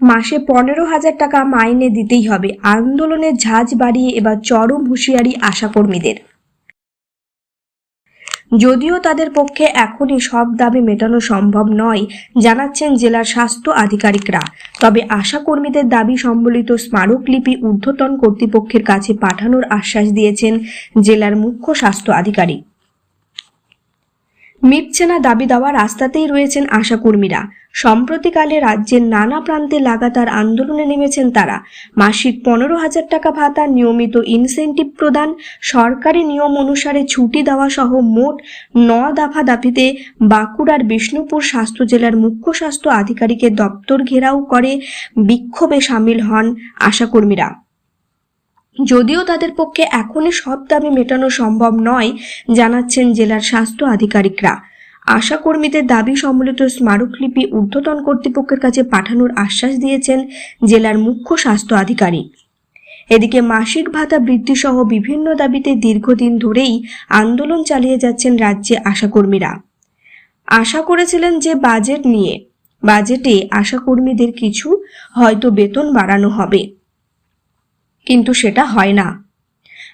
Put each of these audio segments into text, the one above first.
মাসে পনেরো হাজার টাকা মাইনে দিতেই হবে। আন্দোলনের ঝাঁজ বাড়িয়ে এবার চরম হুঁশিয়ারি আশাকর্মীদের। যদিও তাদের পক্ষে এখনই সব দাবি মেটানো সম্ভব নয়, জানাচ্ছেন জেলার স্বাস্থ্য আধিকারিকরা। তবে আশাকর্মীদের দাবি সম্বলিত স্মারকলিপি ঊর্ধ্বতন কর্তৃপক্ষের কাছে পাঠানোর আশ্বাস দিয়েছেন জেলার মুখ্য স্বাস্থ্য আধিকারিক। মিটছে না দাবি দেওয়া রাস্তাতেই রয়েছেন আশাকর্মীরা। সম্প্রতিকালে রাজ্যের নানা প্রান্তে লাগাতার আন্দোলনে নেমেছেন তারা। মাসিক পনেরো হাজার টাকা ভাতা, নিয়মিত ইনসেন্টিভ প্রদান, সরকারি নিয়ম অনুসারে ছুটি দেওয়া সহ মোট ন দফা দাবিতে বাঁকুড়ার বিষ্ণুপুর স্বাস্থ্য জেলার মুখ্য স্বাস্থ্য আধিকারিকের দপ্তর ঘেরাও করে বিক্ষোভে সামিল হন আশাকর্মীরা। যদিও তাদের পক্ষে এখনই সব দাবি মেটানো সম্ভব নয়, জানাচ্ছেন জেলার স্বাস্থ্য আধিকারিকরা। আশাকর্মীদের দাবি সম্বলিত স্মারকলিপি ঊর্ধ্বতন কর্তৃপক্ষের কাছে পাঠানোর আশ্বাস দিয়েছেন জেলার মুখ্য স্বাস্থ্য আধিকারিক। এদিকে মাসিক ভাতা বৃদ্ধি সহ বিভিন্ন দাবিতে দীর্ঘদিন ধরেই আন্দোলন চালিয়ে যাচ্ছেন রাজ্যে আশাকর্মীরা আশা করেছিলেন যে বাজেট নিয়ে, বাজেটে আশাকর্মীদের কিছু হয়তো বেতন বাড়ানো হবে। কিন্তু সেটা হয় না।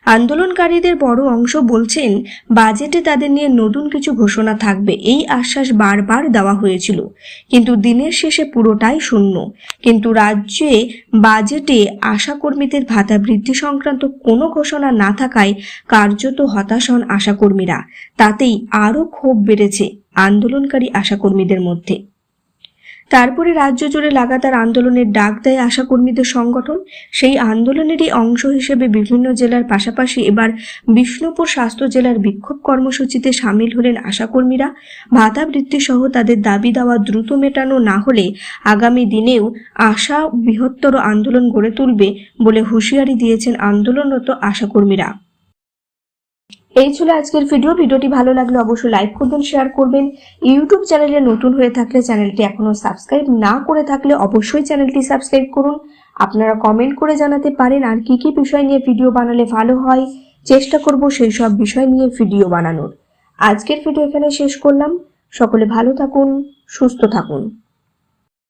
আন্দোলনকারীদের বড় অংশ বলছেন, বাজেটে তাদের নিয়ে নতুন কিছু ঘোষণা থাকবে এই আশ্বাস বারবার দেওয়া হয়েছিল। কিন্তু দিনের শেষে পুরোটাই শূন্য। কিন্তু রাজ্যে বাজেটে আশাকর্মীদের ভাতা বৃদ্ধি সংক্রান্ত কোনো ঘোষণা না থাকায় কার্যত হতাশ হন আশাকর্মীরা। তাতেই আরও ক্ষোভ বেড়েছে আন্দোলনকারী আশাকর্মীদের মধ্যে। তারপরে রাজ্য জুড়ে লাগাতার আন্দোলনের ডাক দেয় আশাকর্মীদের সংগঠন। সেই আন্দোলনেরই অংশ হিসেবে বিভিন্ন জেলার পাশাপাশি এবার বিষ্ণুপুর স্বাস্থ্য জেলার বিক্ষোভ কর্মসূচিতে সামিল হলেন আশাকর্মীরা। ভাতা বৃদ্ধি সহ তাদের দাবি দেওয়া দ্রুত মেটানো না হলে আগামী দিনেও আশা বৃহত্তর আন্দোলন গড়ে তুলবে বলে হুঁশিয়ারি দিয়েছেন আন্দোলনরত আশাকর্মীরা। এই ছিল আজকের ভিডিও ভিডিওটি ভালো লাগলে অবশ্যই লাইক করবেন শেয়ার করবেন। ইউটিউব চ্যানেলে নতুন হয়ে থাকলে চ্যানেলটি এখনও সাবস্ক্রাইব না করে থাকলে অবশ্যই চ্যানেলটি সাবস্ক্রাইব করুন। আপনারা কমেন্ট করে জানাতে পারেন আর কি কি বিষয় নিয়ে ভিডিও বানালে ভালো হয়। চেষ্টা করব সেই সব বিষয় নিয়ে ভিডিও বানানোর। আজকের ভিডিও এখানে শেষ করলাম। সকলে ভালো থাকুন, সুস্থ থাকুন।